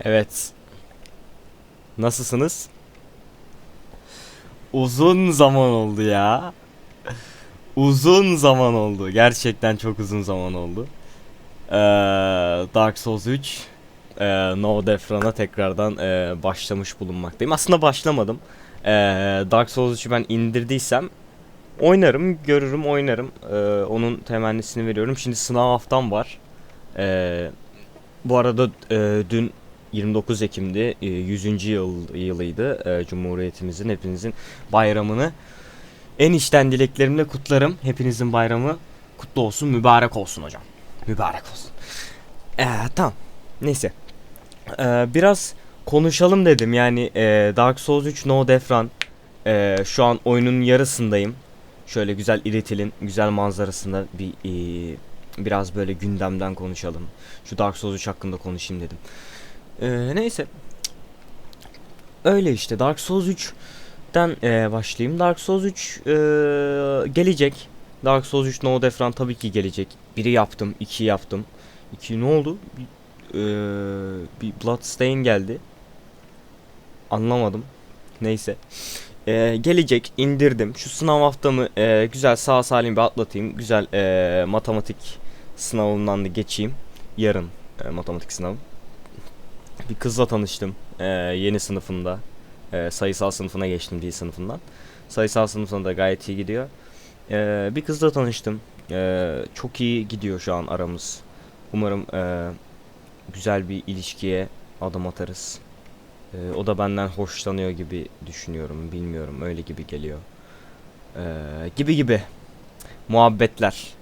Evet. Nasılsınız? Uzun zaman oldu ya. Uzun zaman oldu. Gerçekten çok uzun zaman oldu. Ee, Dark Souls 3 e, No Death Run'a tekrardan e, başlamış bulunmaktayım. Aslında başlamadım. Ee, Dark Souls 3'ü ben indirdiysem oynarım, görürüm, oynarım. Ee, onun temennisini veriyorum. Şimdi sınav haftam var. Ee, bu arada e, dün 29 Ekim'di. e, 100. yıl yılıydı e, Cumhuriyetimizin hepinizin bayramını en içten dileklerimle kutlarım. Hepinizin bayramı kutlu olsun, mübarek olsun hocam. Mübarek olsun. Ee, tamam. Neyse. Ee, biraz konuşalım dedim. Yani e, Dark Souls 3 No Death Run. E, şu an oyunun yarısındayım. Şöyle güzel iritilin, güzel manzarasında bir e, biraz böyle gündemden konuşalım. Şu Dark Souls 3 hakkında konuşayım dedim. Ee, neyse. Öyle işte Dark Souls 3'ten e, başlayayım. Dark Souls 3 e, gelecek. Dark Souls 3 No Death Run tabii ki gelecek. Biri yaptım, iki yaptım. İki ne oldu? Bir, e, bir Bloodstain geldi. Anlamadım. Neyse. E, gelecek indirdim. Şu sınav haftamı e, güzel sağ salim bir atlatayım. Güzel e, matematik sınavından da geçeyim. Yarın e, matematik sınavı. Bir kızla tanıştım e, yeni sınıfında. E, sayısal sınıfına geçtim dil sınıfından. Sayısal sınıfında da gayet iyi gidiyor. E, bir kızla tanıştım. E, çok iyi gidiyor şu an aramız. Umarım e, güzel bir ilişkiye adım atarız. E, o da benden hoşlanıyor gibi düşünüyorum. Bilmiyorum öyle gibi geliyor. E, gibi gibi. Muhabbetler.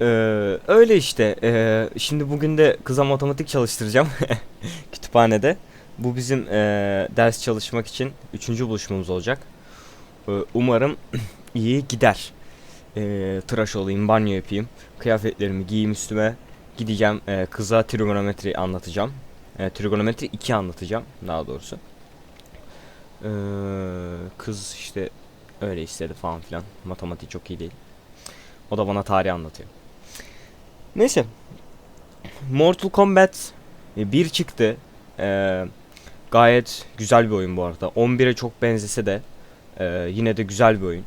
Ee, öyle işte. Ee, şimdi bugün de kıza matematik çalıştıracağım kütüphanede. Bu bizim ee, ders çalışmak için üçüncü buluşmamız olacak. Ee, umarım iyi gider. Ee, tıraş olayım, banyo yapayım, kıyafetlerimi giyeyim üstüme. Gideceğim ee, kıza trigonometri anlatacağım. Ee, trigonometri 2 anlatacağım daha doğrusu. Ee, kız işte öyle istedi falan filan. Matematik çok iyi değil. O da bana tarih anlatıyor. Neyse. Mortal Kombat 1 çıktı. Ee, gayet güzel bir oyun bu arada. 11'e çok benzese de e, yine de güzel bir oyun.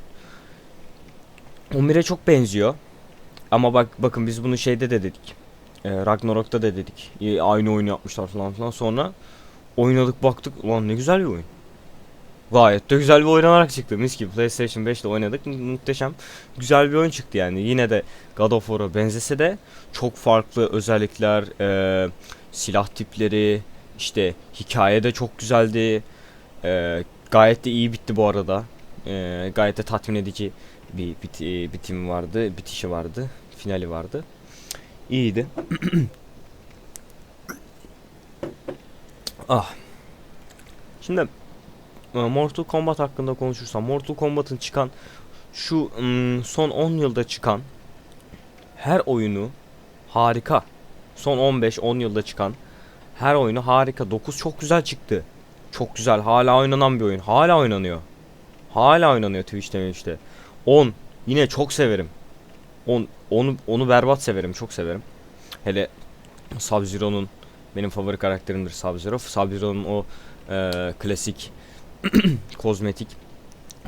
11'e çok benziyor. Ama bak bakın biz bunu şeyde de dedik. E, Ragnarok'ta da dedik. E, aynı oyunu yapmışlar falan filan. Sonra oynadık baktık. Ulan ne güzel bir oyun. Gayet de güzel bir oynanarak çıktı. Mis gibi PlayStation 5'te oynadık. Mu- Muhteşem güzel bir oyun çıktı yani. Yine de God of War'a benzese de çok farklı özellikler, e, silah tipleri, işte hikaye de çok güzeldi. E, gayet de iyi bitti bu arada. E, gayet de tatmin edici bir bit, bitim vardı, bitişi vardı, finali vardı. İyiydi. ah. Şimdi Mortal Kombat hakkında konuşursam Mortal Kombat'ın çıkan şu ım, son 10 yılda çıkan her oyunu harika. Son 15-10 yılda çıkan her oyunu harika. 9 çok güzel çıktı. Çok güzel. Hala oynanan bir oyun. Hala oynanıyor. Hala oynanıyor Twitch'te işte. 10 yine çok severim. 10 onu onu berbat severim. Çok severim. Hele Sub-Zero'nun benim favori karakterimdir Sub-Zero. Sub-Zero'nun o e, klasik kozmetik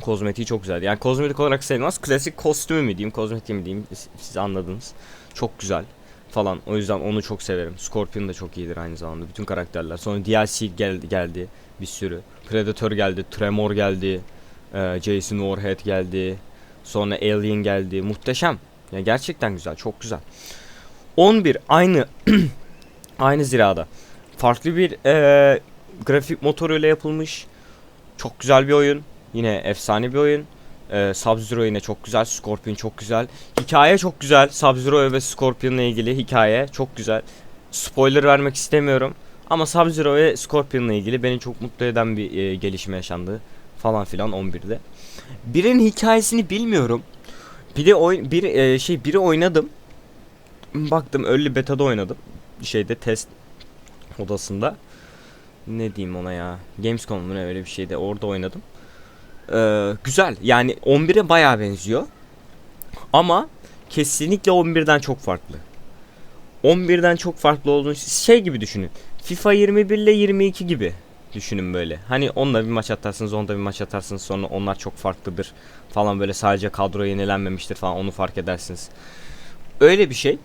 kozmetiği çok güzel. Yani kozmetik olarak sayılmaz. Klasik kostümü mü diyeyim, kozmetiği mi diyeyim siz- anladınız. Çok güzel falan. O yüzden onu çok severim. Scorpion da çok iyidir aynı zamanda. Bütün karakterler. Sonra DLC geldi, geldi bir sürü. Predator geldi, Tremor geldi, e, Jason Voorhees geldi. Sonra Alien geldi. Muhteşem. Ya gerçekten güzel, çok güzel. 11 aynı aynı zirada. Farklı bir e, grafik motoruyla yapılmış. Çok güzel bir oyun. Yine efsane bir oyun. Ee, Sub-Zero yine çok güzel. Scorpion çok güzel. Hikaye çok güzel. Sub-Zero ve Scorpion'la ilgili hikaye çok güzel. Spoiler vermek istemiyorum. Ama Sub-Zero ve Scorpion'la ilgili beni çok mutlu eden bir e, gelişme yaşandı. Falan filan 11'de. Birin hikayesini bilmiyorum. Bir de oyun bir e, şey biri oynadım. Baktım early beta'da oynadım. Şeyde test odasında. Ne diyeyim ona ya? Gamescom ne öyle bir şeyde orada oynadım. Ee, güzel. Yani 11'e bayağı benziyor. Ama kesinlikle 11'den çok farklı. 11'den çok farklı olduğunu şey gibi düşünün. FIFA 21 ile 22 gibi düşünün böyle. Hani onunla bir maç atarsınız, onda bir maç atarsınız sonra onlar çok farklıdır falan böyle sadece kadro yenilenmemiştir falan onu fark edersiniz. Öyle bir şey.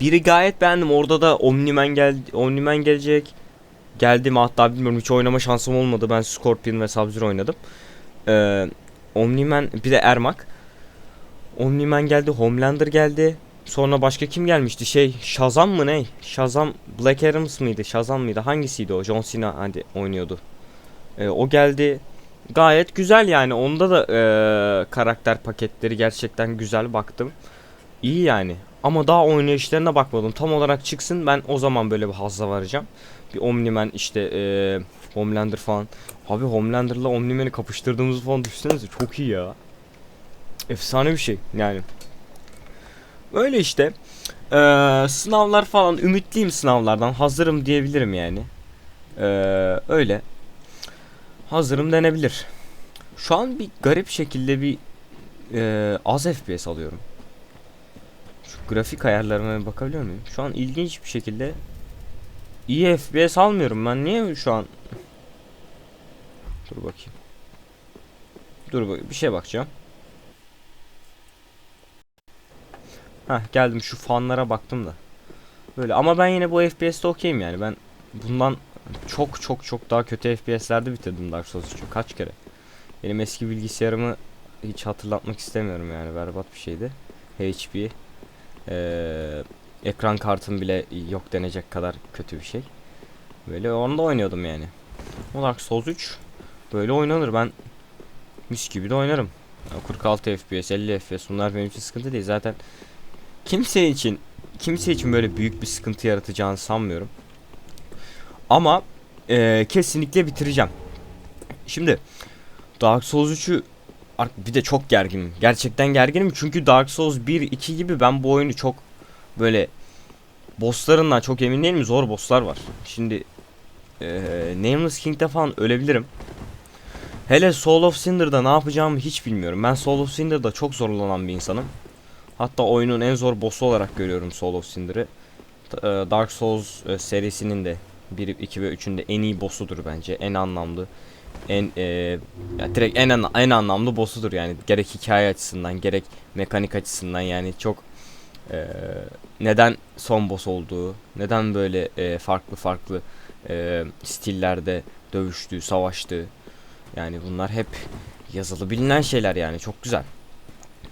Biri gayet beğendim. Orada da Omniman gel Omniman gelecek. Geldi mi hatta bilmiyorum hiç oynama şansım olmadı. Ben Scorpion ve Sub-Zero oynadım. Ee, Omniman bir de Ermak. Omniman geldi, Homelander geldi. Sonra başka kim gelmişti? Şey Shazam mı ne? Shazam Black Adams mıydı? Shazam mıydı? Hangisiydi o? John Cena hadi oynuyordu. Ee, o geldi. Gayet güzel yani. Onda da ee, karakter paketleri gerçekten güzel baktım. İyi yani. Ama daha oynayışlarına bakmadım. Tam olarak çıksın ben o zaman böyle bir hazza varacağım. Bir Omniman işte ee, Homelander falan. Abi Homelander'la Omniman'ı kapıştırdığımızı falan düşünsenize çok iyi ya. Efsane bir şey yani. Öyle işte. Ee, sınavlar falan ümitliyim sınavlardan. Hazırım diyebilirim yani. Ee, öyle. Hazırım denebilir. Şu an bir garip şekilde bir e, az FPS alıyorum. Şu grafik ayarlarıma bir bakabiliyor muyum? Şu an ilginç bir şekilde iyi FPS almıyorum ben. Niye şu an? Dur bakayım. Dur bak bir şey bakacağım. Heh geldim şu fanlara baktım da. Böyle ama ben yine bu FPS'te okeyim yani. Ben bundan çok çok çok daha kötü FPS'lerde bitirdim Dark Souls 3'ü. Kaç kere? Benim eski bilgisayarımı hiç hatırlatmak istemiyorum yani. Berbat bir şeydi. HP. Ee, ekran kartım bile yok denecek kadar kötü bir şey. Böyle onda oynuyordum yani. Dark Souls 3 böyle oynanır. Ben mis gibi de oynarım. Ya 46 FPS, 50 FPS bunlar benim için sıkıntı değil. Zaten kimse için kimse için böyle büyük bir sıkıntı yaratacağını sanmıyorum. Ama e, kesinlikle bitireceğim. Şimdi Dark Souls 3'ü ar- bir de çok gerginim. Gerçekten gerginim çünkü Dark Souls 1 2 gibi ben bu oyunu çok böyle bosslarından çok emin değilim. Zor bosslar var. Şimdi e, Nameless King'de falan ölebilirim. Hele Soul of Cinder'da ne yapacağımı hiç bilmiyorum. Ben Soul of Cinder'da çok zorlanan bir insanım. Hatta oyunun en zor boss'u olarak görüyorum Soul of Cinder'ı. Dark Souls serisinin de 1, 2 ve 3'ün de en iyi boss'udur bence. En anlamlı. En e, ya direkt en en anlamlı boss'udur yani. Gerek hikaye açısından, gerek mekanik açısından yani çok e, neden son boss olduğu, neden böyle e, farklı farklı e, stillerde dövüştüğü, savaştığı yani bunlar hep yazılı bilinen şeyler yani çok güzel.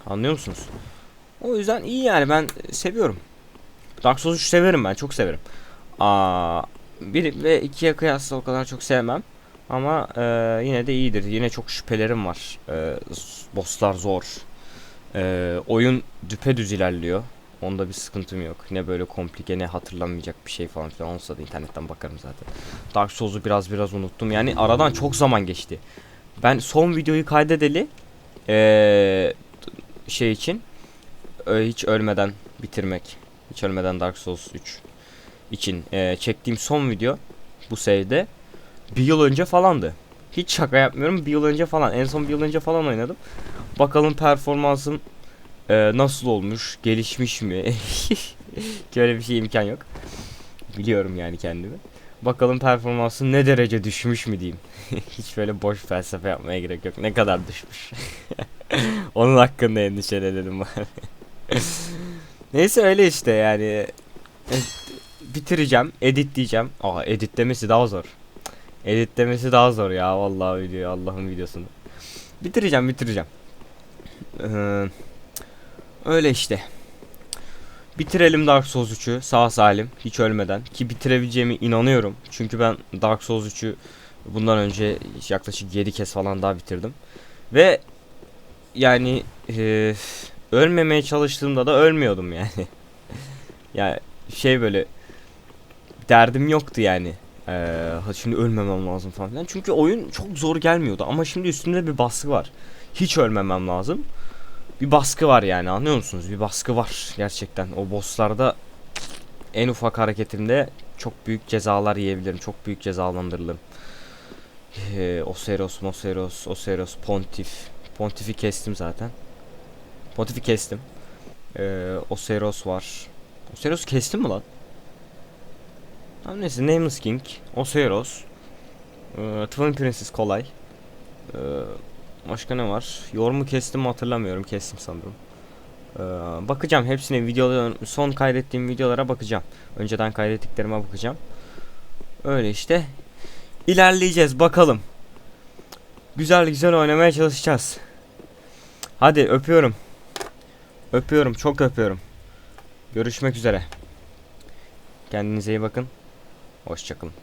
Anlıyor musunuz? O yüzden iyi yani ben seviyorum. Dark Souls 3 severim ben çok severim. Aa, 1 ve 2'ye kıyasla o kadar çok sevmem. Ama e, yine de iyidir. Yine çok şüphelerim var. E, bosslar zor. E, oyun düpedüz ilerliyor. Onda bir sıkıntım yok. Ne böyle komplike ne hatırlanmayacak bir şey falan filan olsa da internetten bakarım zaten. Dark Souls'u biraz biraz unuttum. Yani aradan çok zaman geçti. Ben son videoyu kaydedeli e, şey için ö- hiç ölmeden bitirmek. Hiç ölmeden Dark Souls 3 için e, çektiğim son video bu save'de bir yıl önce falandı. Hiç şaka yapmıyorum. Bir yıl önce falan. En son bir yıl önce falan oynadım. Bakalım performansım e, nasıl olmuş? Gelişmiş mi? Ki öyle bir şey imkan yok. Biliyorum yani kendimi. Bakalım performansım ne derece düşmüş mü diyeyim. Hiç böyle boş felsefe yapmaya gerek yok. Ne kadar düşmüş. Onun hakkında endişelenelim bari. Neyse öyle işte yani. Bitireceğim, editleyeceğim. Aa editlemesi daha zor. Editlemesi daha zor ya vallahi video Allah'ın videosunu. Bitireceğim, bitireceğim. Ee, öyle işte. Bitirelim Dark Souls 3'ü sağ salim hiç ölmeden ki bitirebileceğime inanıyorum. Çünkü ben Dark Souls 3'ü bundan önce yaklaşık 7 kez falan daha bitirdim. Ve yani e, ölmemeye çalıştığımda da ölmüyordum yani. yani şey böyle derdim yoktu yani. Ee, şimdi ölmemem lazım falan filan. Çünkü oyun çok zor gelmiyordu ama şimdi üstünde bir baskı var. Hiç ölmemem lazım. Bir baskı var yani anlıyor musunuz? Bir baskı var gerçekten. O bosslarda en ufak hareketimde çok büyük cezalar yiyebilirim. Çok büyük cezalandırılırım. Ee, Oseros, Moseros, Oseros, Pontif. Pontif'i kestim zaten. Pontif'i kestim. Ee, Oseros var. Oseros kestin mi lan? Tamam neyse Nameless King, Oseros, ee, Twin Princess kolay. Ee, başka ne var? Yormu kestim mi hatırlamıyorum. Kestim sanırım. Ee, bakacağım hepsine videoların son kaydettiğim videolara bakacağım. Önceden kaydettiklerime bakacağım. Öyle işte. İlerleyeceğiz bakalım. Güzel güzel oynamaya çalışacağız. Hadi öpüyorum. Öpüyorum çok öpüyorum. Görüşmek üzere. Kendinize iyi bakın. Hoşçakalın.